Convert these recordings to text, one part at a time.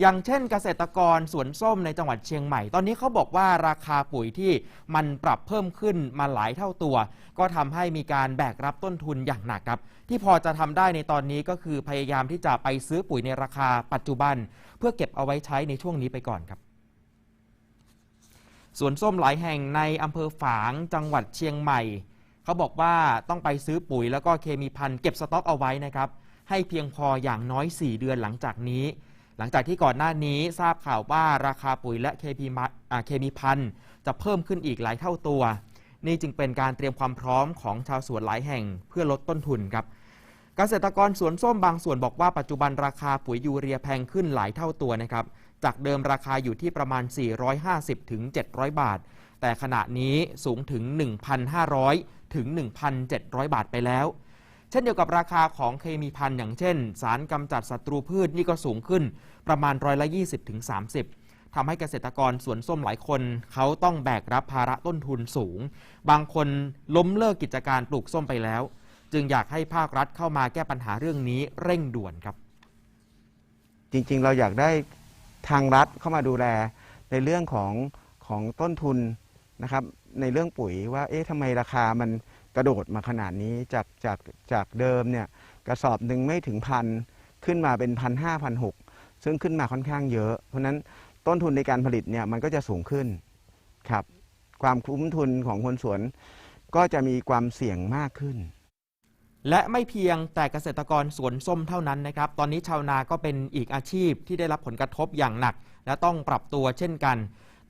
อย่างเช่นเกษตรกรสวนส้มในจังหวัดเชียงใหม่ ตอนนี้เขาบอกว่าราคาปุ๋ยที่มันปรับเพิ่มขึ้นมาหลายเท่าตัว ก็ทำให้มีการแบกรับต้นทุนอย่างหนักครับ ที่พอจะทำได้ในตอนนี้ก็คือพยายามที่จะไปซื้อปุ๋ยในราคาปัจจุบัน เพื่อเก็บเอาไว้ใช้ในช่วงนี้ไปก่อนครับสวนส้มหลายแห่งในอำเภอฝางจังหวัดเชียงใหม่ เขาบอกว่าต้องไปซื้อปุ๋ยแล้วก็เคมีพันธุ์เก็บสต็อกเอาไว้นะครับ ให้เพียงพออย่างน้อย 4 เดือนหลังจากนี้ หลังจากที่ก่อนหน้านี้ทราบข่าวว่าราคาปุ๋ยและเคมีเคมีพันธุ์จะเพิ่มขึ้นอีกหลายเท่าตัว นี่จึงเป็นการเตรียมความพร้อมของชาวสวนหลายแห่งเพื่อลดต้นทุนครับเกษตรกรสวนส้มบางส่วนบอกว่าปัจจุบันราคาปุ๋ยยูเรียแพงขึ้นหลายเท่าตัวนะครับ จากเดิมราคาอยู่ที่ประมาณ 450ถึง700 บาท แต่ขณะนี้สูงถึง 1,500ถึง1,700 บาทไปแล้ว เช่นเดียวกับราคาของเคมีพันธุ์อย่างเช่น สารกำจัดศัตรูพืชนี่ก็สูงขึ้นประมาณร้อยละ20ถึง30ทำให้เกษตรกรสวนส้มหลายคน เขาต้องแบกรับภาระต้นทุนสูง บางคนล้มเลิกกิจการปลูกส้มไปแล้ว จึงอยากให้ภาครัฐเข้ามาแก้ปัญหาเรื่องนี้เร่งด่วนครับ จริงๆ เราอยากได้ทางรัฐเข้ามาดูแลในเรื่องของของต้นทุนนะครับ ในเรื่องปุ๋ยว่าเอ๊ะทำไมราคามัน กระโดดมาขนาดนี้จากจากจากเดิมเนี่ยกระสอบหนึ่งไม่ถึงพันขึ้นมาเป็นพันห้าพันหกซึ่งขึ้นมาค่อนข้างเยอะ เพราะนั้นต้นทุนในการผลิตเนี่ยมันก็จะสูงขึ้นครับ ความคุ้มทุนของคนสวนก็จะมีความเสี่ยงมากขึ้น และไม่เพียงแต่เกษตรกรสวนส้มเท่านั้นนะครับ ตอนนี้ชาวนาก็เป็นอีกอาชีพที่ได้รับผลกระทบอย่างหนัก และต้องปรับตัวเช่นกัน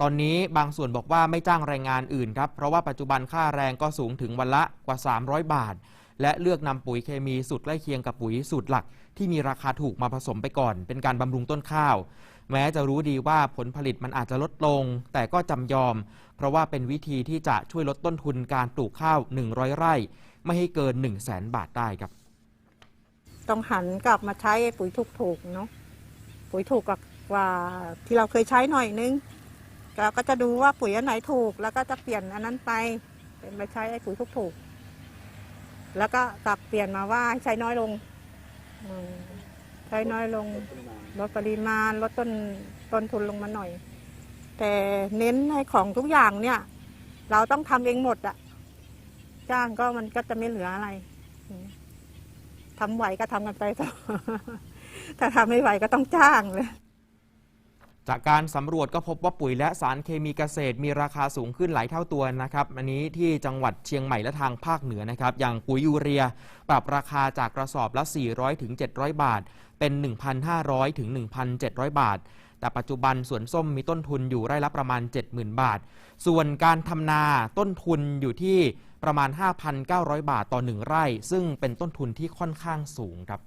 ตอนนี้บางส่วนบอกว่าไม่จ้างแรงงานอื่นครับ เพราะว่าปัจจุบันค่าแรงก็สูงถึงวันละกว่า 300 บาท และเลือกนำปุ๋ยเคมีสูตรใกล้เคียงกับปุ๋ยสูตรหลัก ที่มีราคาถูกมาผสมไปก่อน เป็นการบำรุงต้นข้าว แม้จะรู้ดีว่าผลผลิตมันอาจจะลดลง แต่ก็จำยอม เพราะว่าเป็นวิธีที่จะช่วยลดต้นทุนการปลูกข้าว 100 ไร่ ไม่ให้เกิน 1 0 0 0 0แสนบาทได้ครับ ต้องหันกลับมาใช้ปุ๋ยถูกๆเนาะปุ๋ยถูกกว่าที่เราเคยใช้หน่อยนึง เราก็จะดูว่าปุ๋ยอันไหนถูก แล้วก็จะเปลี่ยนอันนั้นไป เป็นไปใช้ไอ้ปุ๋ยถูกแล้วก็กลับเปลี่ยนมาว่าให้ใช้น้อยลงใช้น้อยลงลดปริมาณลดต้นต้นทุนลงมาหน่อย แต่เน้นให้ของทุกอย่างเนี่ย เราต้องทำเองหมดอะจ้างก็มันก็จะไม่เหลืออะไรทำไหวก็ทำกันไปต่อถ้าทำไม่ไหวก็ต้องจ้างเลย จากการสำรวจก็พบว่าปุ๋ยและสารเคมีเกษตร มีราคาสูงขึ้นหลายเท่าตัวนะครับอันนี้ที่จังหวัดเชียงใหม่และทางภาคเหนือนะครับ อย่างปุ๋ยยูเรีย ปรับราคาจากกระสอบละ 400ถึง700 บาท เป็น 1,500ถึง1,700 บาท แต่ปัจจุบันสวนส้มมีต้นทุนอยู่ไร่ละประมาณ 70,000 บาท ส่วนการทำนาต้นทุนอยู่ที่ประมาณ 5,900 บาทต่อ 1 ไร่ ซึ่งเป็นต้นทุนที่ค่อนข้างสูงครับ